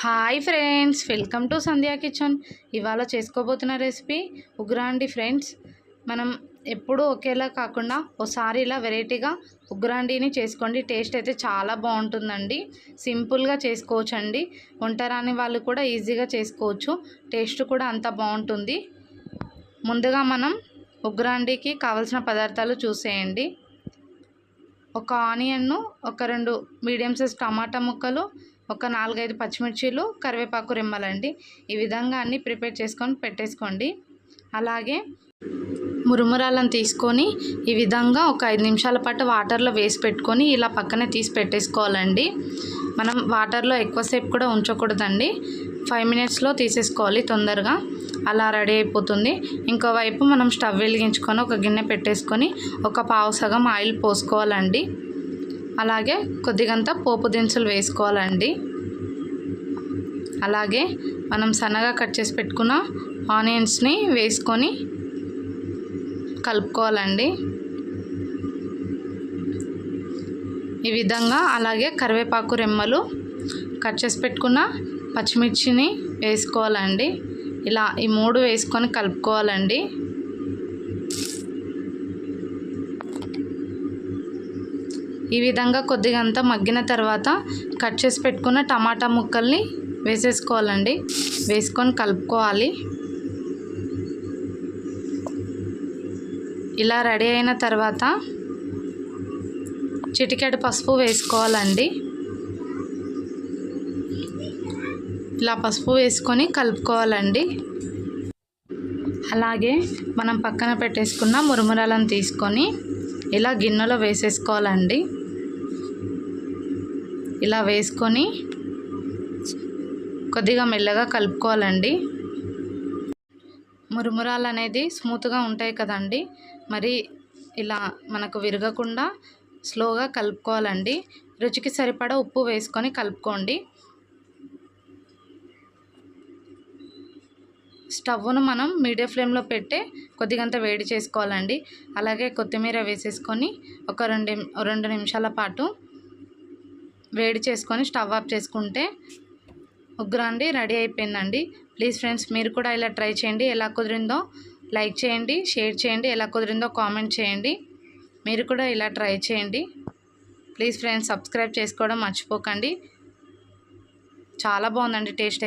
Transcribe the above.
Hi friends welcome to Sandhya kitchen. ఇవాళ చేసుకోబోతున్న recipe ఉగ్రాండి friends. మనం ఎప్పుడూ ఒకేలా కాకుండా ఒకసారి ఇలా వెరైటీగా ఉగ్రాండిని చేసుకోండి. టేస్ట్ అయితే చాలా బాగుంటుందండి. సింపుల్గా చేసుకోవచ్చు అండి వంట రాని వాళ్ళు కూడా ఈజీగా చేసుకోవచ్చు. టేస్ట్ కూడా అంత బాగుంటుంది. ముందుగా మనం ఉగ్రాండికి కావలసిన పదార్థాలు చూసేయండి. ఒక ఆనియన్ను ఒక రెండు మీడియం సైజ్ టమాటా ముక్కలు ఒక నాలుగైదు పచ్చిమిర్చీలు కరివేపాకు రెమ్మలండి. ఈ విధంగా అన్నీ ప్రిపేర్ చేసుకొని పెట్టేసుకోండి. అలాగే మురుమురాలను తీసుకొని ఈ విధంగా ఒక ఐదు నిమిషాల పాటు వాటర్లో వేసి పెట్టుకొని ఇలా పక్కనే తీసి పెట్టేసుకోవాలండి. మనం వాటర్లో ఎక్కువసేపు కూడా ఉంచకూడదండి. ఫైవ్ మినిట్స్లో తీసేసుకోవాలి తొందరగా. అలా రెడీ అయిపోతుంది. ఇంకోవైపు మనం స్టవ్ వెలిగించుకొని ఒక గిన్నె పెట్టేసుకొని ఒక పావు సగం ఆయిల్ పోసుకోవాలండి. అలాగే కొద్దిగంత పోపు దినుసులు వేసుకోవాలండి. అలాగే మనం సన్నగా కట్ చేసి పెట్టుకున్న ఆనియన్స్ని వేసుకొని కలుపుకోవాలండి. ఈ విధంగా అలాగే కరివేపాకు రెమ్మలు కట్ చేసి పెట్టుకున్న పచ్చిమిర్చిని వేసుకోవాలండి. ఇలా ఈ మూడు వేసుకొని కలుపుకోవాలండి. ఈ విధంగా కొద్దిగా అంతా మగ్గిన తర్వాత కట్ చేసి పెట్టుకున్న టమాటా ముక్కల్ని వేసేసుకోవాలండి. వేసుకొని కలుపుకోవాలి. ఇలా రెడీ అయిన తర్వాత చిటికెడు పసుపు వేసుకోవాలండి. ఇలా పసుపు వేసుకొని కలుపుకోవాలండి. అలాగే మనం పక్కన పెట్టేసుకున్న మురుమురాలను తీసుకొని ఇలా గిన్నెలో వేసేసుకోవాలండి. ఇలా వేసుకొని కొద్దిగా మెల్లగా కలుపుకోవాలండి. మురుమురాలు అనేది స్మూత్గా ఉంటాయి కదండి. మరి ఇలా మనకు విరగకుండా స్లోగా కలుపుకోవాలండి. రుచికి సరిపడా ఉప్పు వేసుకొని కలుపుకోండి. స్టవ్ను మనం మీడియం ఫ్లేమ్లో పెట్టే కొద్దిగంత వేడి చేసుకోవాలండి. అలాగే కొత్తిమీర వేసేసుకొని ఒక రెండు రెండు నిమిషాల పాటు వేడి చేసుకొని స్టవ్ ఆఫ్ చేసుకుంటే ఉగ్రాండి రెడీ అయిపోయిందండి. ప్లీజ్ ఫ్రెండ్స్ మీరు కూడా ఇలా ట్రై చేయండి. ఎలా కుదిరిందో లైక్ చేయండి షేర్ చేయండి. ఎలా కుదిరిందో కామెంట్ చేయండి. మీరు కూడా ఇలా ట్రై చేయండి. ప్లీజ్ ఫ్రెండ్స్ సబ్స్క్రైబ్ చేసుకోవడం మర్చిపోకండి. చాలా బాగుందండి టేస్ట్